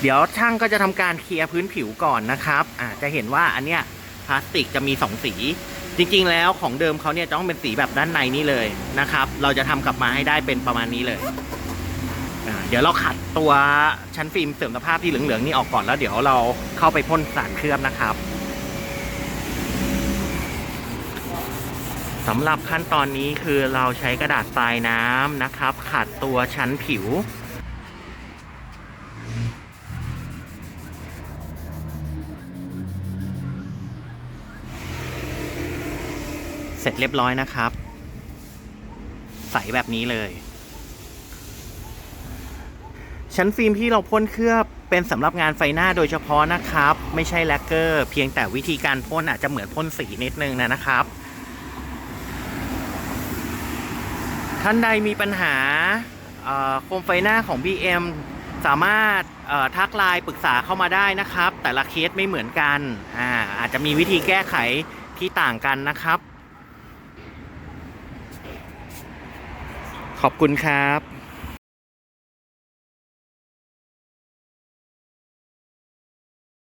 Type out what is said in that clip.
เดี๋ยวช่างก็จะทำการเคลียร์พื้นผิวก่อนนะครับอ่าจะเห็นว่าอันเนี้ยพลาสติกจะมีสองสี จริงๆ แล้วของเดิมเขาเนี่ยจะต้องเป็นสีแบบด้านในนี่เลยนะครับ เราจะทำกลับมาให้ได้เป็นประมาณนี้เลยอ่าเดี๋ยวเราขัดตัวชั้นฟิล์มเสริมสภาพที่เหลืองๆนี่ออกก่อนแล้ว เดี๋ยวเราเข้าไปพ่นสารเคลือบนะครับสำหรับขั้นตอนนี้คือเราใช้กระดาษทรายน้ำนะครับ ขัดตัวชั้นผิว เสร็จเรียบร้อยนะครับ ใสแบบนี้เลย ชั้นฟิล์มที่เราพ่นเคลือบเป็นสำหรับงานไฟหน้าโดยเฉพาะนะครับ ไม่ใช่แลกเกอร์ เพียงแต่วิธีการพ่นอาจจะเหมือนพ่นสีนิดนึงนะนะครับ ท่านใดมีปัญหาโคมไฟหน้าของ BM สามารถทักไลน์ปรึกษาเข้ามาได้นะครับ แต่ละเคสไม่เหมือนกันอาอาจจะมีวิธีแก้ไขที่ต่างกันนะครับ ขอบคุณครับ